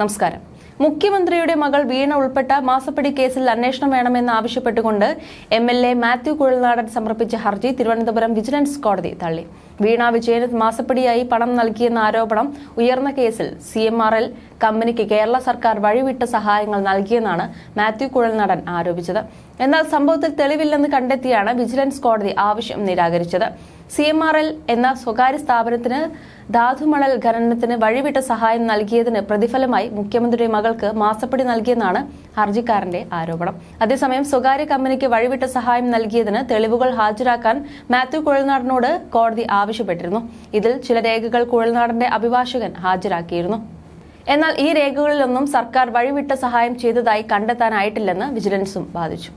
നമസ്കാരം. മുഖ്യമന്ത്രിയുടെ മകൾ വീണ ഉൾപ്പെട്ട മാസപ്പടി കേസിൽ അന്വേഷണം വേണമെന്ന് ആവശ്യപ്പെട്ടുകൊണ്ട് M L A Mathew Kuzhalnadan സമർപ്പിച്ച ഹർജി തിരുവനന്തപുരം വിജിലൻസ് കോടതി തള്ളി. വീണ വിജയന് മാസപ്പടിയായി പണം നൽകിയെന്ന ആരോപണം ഉയർന്ന കേസിൽ സി എം ആർ എൽ കമ്പനിക്ക് കേരള സർക്കാർ വഴിവിട്ട സഹായങ്ങൾ നൽകിയെന്നാണ് മാത്യു കുഴൽനാടൻ ആരോപിച്ചത്. എന്നാൽ സംഭവത്തിൽ തെളിവില്ലെന്ന് കണ്ടെത്തിയാണ് വിജിലൻസ് കോടതി ആവശ്യം നിരാകരിച്ചത്. സി എം ആർ എൽ എന്ന സ്വകാര്യ സ്ഥാപനത്തിന് ധാതുമണൽ ഖനനത്തിന് വഴിവിട്ട സഹായം നൽകിയതിന് പ്രതിഫലമായി മുഖ്യമന്ത്രിയുടെ മകൾക്ക് മാസപ്പടി നൽകിയെന്നാണ് ഹർജിക്കാരന്റെ ആരോപണം. അതേസമയം സ്വകാര്യ കമ്പനിക്ക് വഴിവിട്ട സഹായം നൽകിയതിന് തെളിവുകൾ ഹാജരാക്കാൻ മാത്യു കുഴൽനാടനോട് കോടതി ആവശ്യപ്പെട്ടിരുന്നു. ഇതിൽ ചില രേഖകൾ കുഴൽനാടന്റെ അഭിഭാഷകൻ ഹാജരാക്കിയിരുന്നു. എന്നാൽ ഈ രേഖകളിലൊന്നും സർക്കാർ വഴിവിട്ട സഹായം ചെയ്തതായി കണ്ടെത്താനായിട്ടില്ലെന്ന് വിജിലൻസും വാദിച്ചു.